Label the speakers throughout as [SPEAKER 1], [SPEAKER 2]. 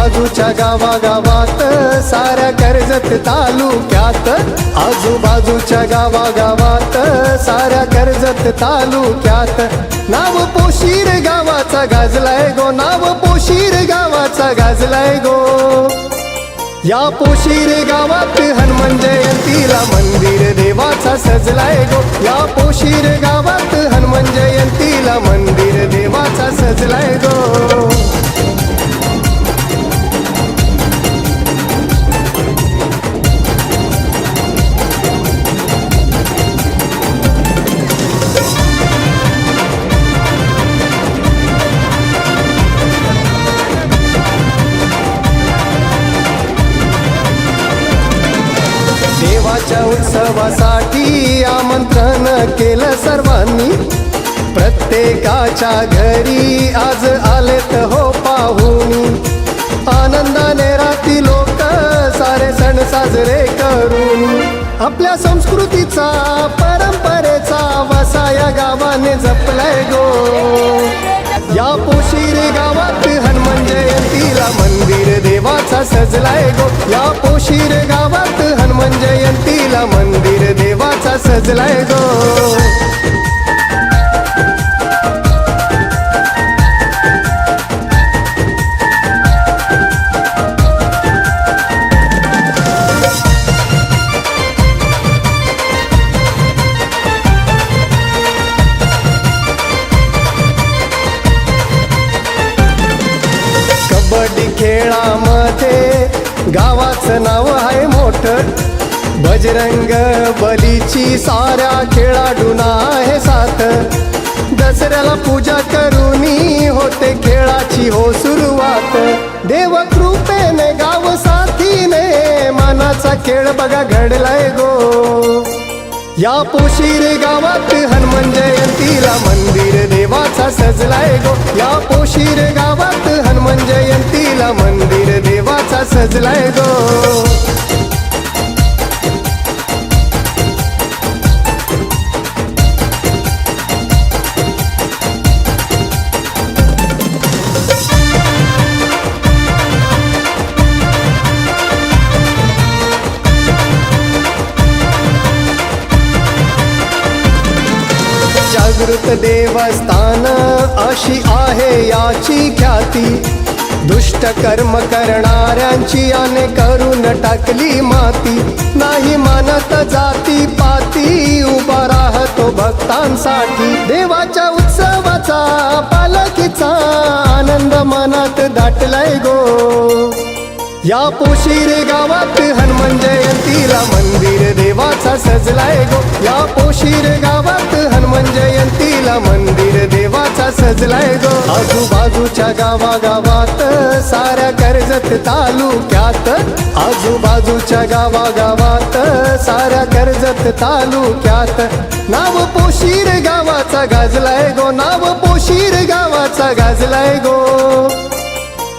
[SPEAKER 1] आजूबाजूच्या गावागावात साऱ्या कर्जत तालुक्यात. आजूबाजूच्या गावागावात साऱ्या कर्जत तालुक्यात. नाव पोशीर गावाचा गाजलाय गो नाव पोशीर गावाचा गाजलाय गो. या पोशीर गावात हनुमान जयंतीला मंदिर देवाचा सजलाय गो. या पोशीर गावात हनुमान जयंतीला मंदिर देवाचा सजलाय गो. देवाच्या उत्सवासाठी आमंत्रण केलं सर्वांनी. प्रत्येकाच्या घरी आज आलेत हो पाहुणी. आनंदाने राती लोक सारे सण साजरे करून. आपल्या संस्कृतीचा परंपरेचा वसा या गावाने जपलाय गो. या पोशिरी गावात हनुमान जयंतीला मंदिर देवाचा सजलाय गो. या पोशीर गावात हनुमान जयंतीला मंदिर देवाचा सजलाय गो. कबड्डी गावाचं नाव आहे मोठं. बजरंग बलीची साऱ्या खेळाडूना आहे साथ. दसऱ्याला पूजा करूनी होते खेळाची हो सुरुवात. देव कृपेने गाव साथीने मानाचा खेळ बघा घडलाय गो. या पोशीर गावात हनुमान जयंतीला मंदिर देवाचा सजलाय गो. या पोशीर गावात हनुमान जयंतीला मंदिर सजलाय गो. जागृत देवस्थान अशी आहे याची ख्याती. दुष्ट कर्म करणाऱ्यांची याने करून टाकली माती. नाही मानत जाती पाती उभा राहतो भक्तांसाठी. देवाच्या उत्सवाचा पालखीचा आनंद मनात दाटलाय गो. या पोशिरे गावात हनुमान जयंतीला मंदिर देवाचा सजलाय गो. या पोशिरे गावात हनुमान जयंतीला मंदिर देवाचा गो. आजूबाजूच्या गावागावात साऱ्या कर्जत तालुक्यात. आजूबाजूच्या गावागावात साऱ्या कर्जत तालुक्यात. नाव पोशीर गावाचा गाजलाय गो नाव पोशीर गावाचा गाजलाय गो.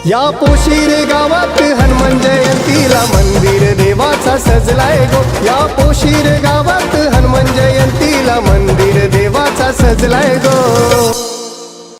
[SPEAKER 1] या पोशीर गावात हनुमान जयंतीला मंदिर देवाचा सजलाय गो. या पोशीर गावात हनुमान जयंतीला मंदिर देवाचा सजलाय गो.